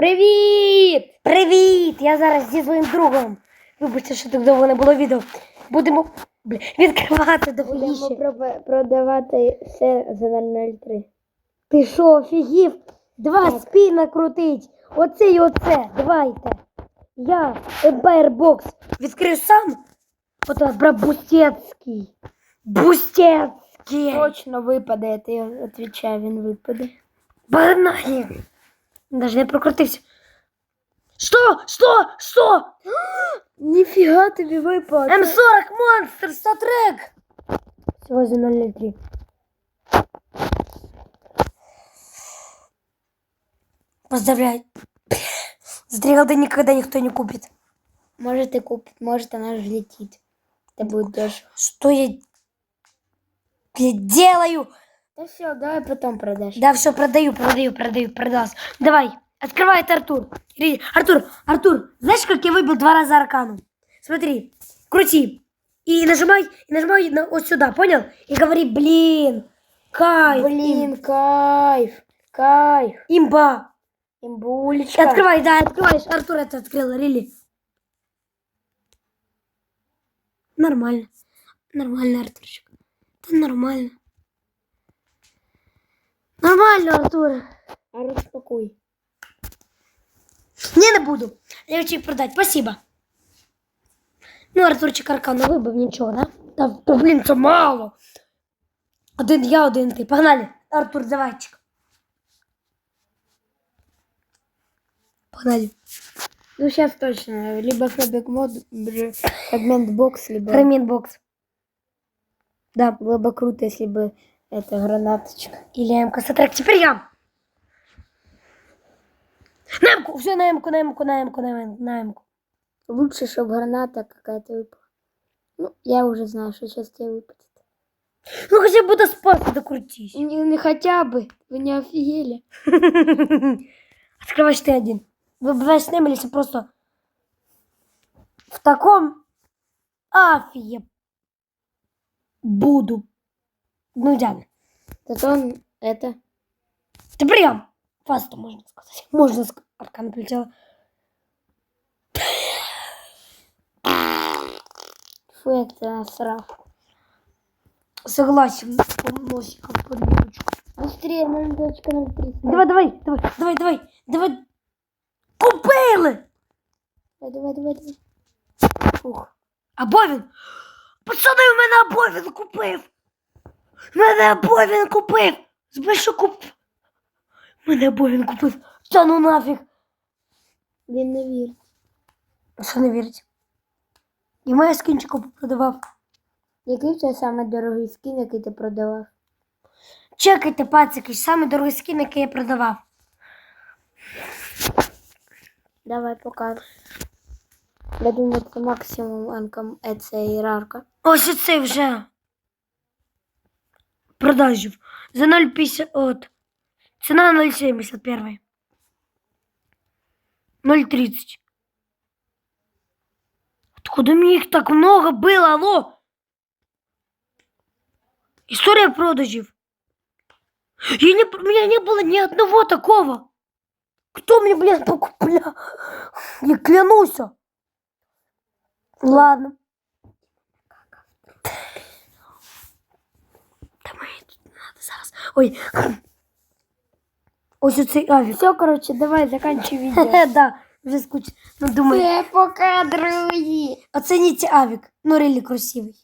Привіт! Привіт! Я зараз зі своїм другом. Вибачте, що так довго не було відео. Будемо бля, відкривати Будемо довгіше. про- продавати все за 003. Ти що, офігів? Два Так. спіна крутить. Оце і оце. Давайте. Я Empire Box відкрив сам. Ото бра Бустецький. Точно випаде, я відповідаю, він випаде. Погнали. Даже не прокрутився. Що? Що? Що? Ніфіга тобі випало. М40 монстр, статрек. Всего за 003. Поздравляю. Стрелы никогда никто не купит. Может и купит, может она же летит. Это будет дешево. Что я, я делаю? Да все, давай потом продашь. Да, все, продаю, продаю, продаю, продался. Давай, открывает Артур. Артур, Артур, знаешь, как я выбил два раза аркану? Смотри, крути. И нажимай, и нажимай на, вот сюда, понял? И говори, блин, кайф, Блин, кайф, кайф. имба. Имбулечка. Открывай, да, открываешь. Артур это открыл, Рили. Нормально. Нормально, Артурчик. Это нормально. Нормально, Артур. А распакуй. Не, не буду. Я хочу їх продати. Спасибо. Ну, Артурчик Аркану вибив нічого, да? Та, та блін, це мало. Один я, один ти. Погнали. Артур, давайчик. Погнали. Ну сейчас точно. Либо фрагмент мод, бр- фрагмент бокс, либо Ремін бокс. да, было бы круто, если бы это гранаточка. Или МК Сатрек. Теперь я. На М-ку. Все на М-ку, на М-ку, на М-ку, на М-ку. Лучше, чтобы граната какая-то выпала. Ну, я уже знаю, что сейчас тебе выпадет. Ну, хотя бы до спаса докрутись. Не, не хотя бы, вы не офигели. Открываешь ты один. Выбиваешь с если просто в таком афие буду. Ну, идеально. Зато он это... Ты прям фасту, можно сказать. Можно сказать. Аркана полетела. Фу, это насрал. Согласен. Носиком под ручку. Быстрее, 0.03. Давай, давай, давай, давай, давай, давай. Купили! Давай, давай, давай, давай. Фух. А Бовін? Пацани, в мене Бовін купив. Мене Бовін купив. Збільшу куп. Мене Бовін купив. Та ну нафіг. Він не вірить. А Що не вірить? І моя скінчику продавав. Який тебе самий дорогий скін, який ти продавав? Чекайте, пацики, самий дорогий скін, який я продавав. Давай покажи. Я думаю, це максимум анкам це ієрарка. Ось оцей вже. Продажів. За 0,50. От. Ціна 0,71. 0,30. Откуда мне их так много было, алло? История продажів. Я не, у меня не было ни одного такого. Кто мне, блин, покуплял? Я клянусь. Ладно. Зараз. Ой. Ось оцей авік. Все, короче, давай заканчивай відео. да, вже скучно. Ну, думаю, Це пока, друзі. оцініть авік. Ну, реально красивий.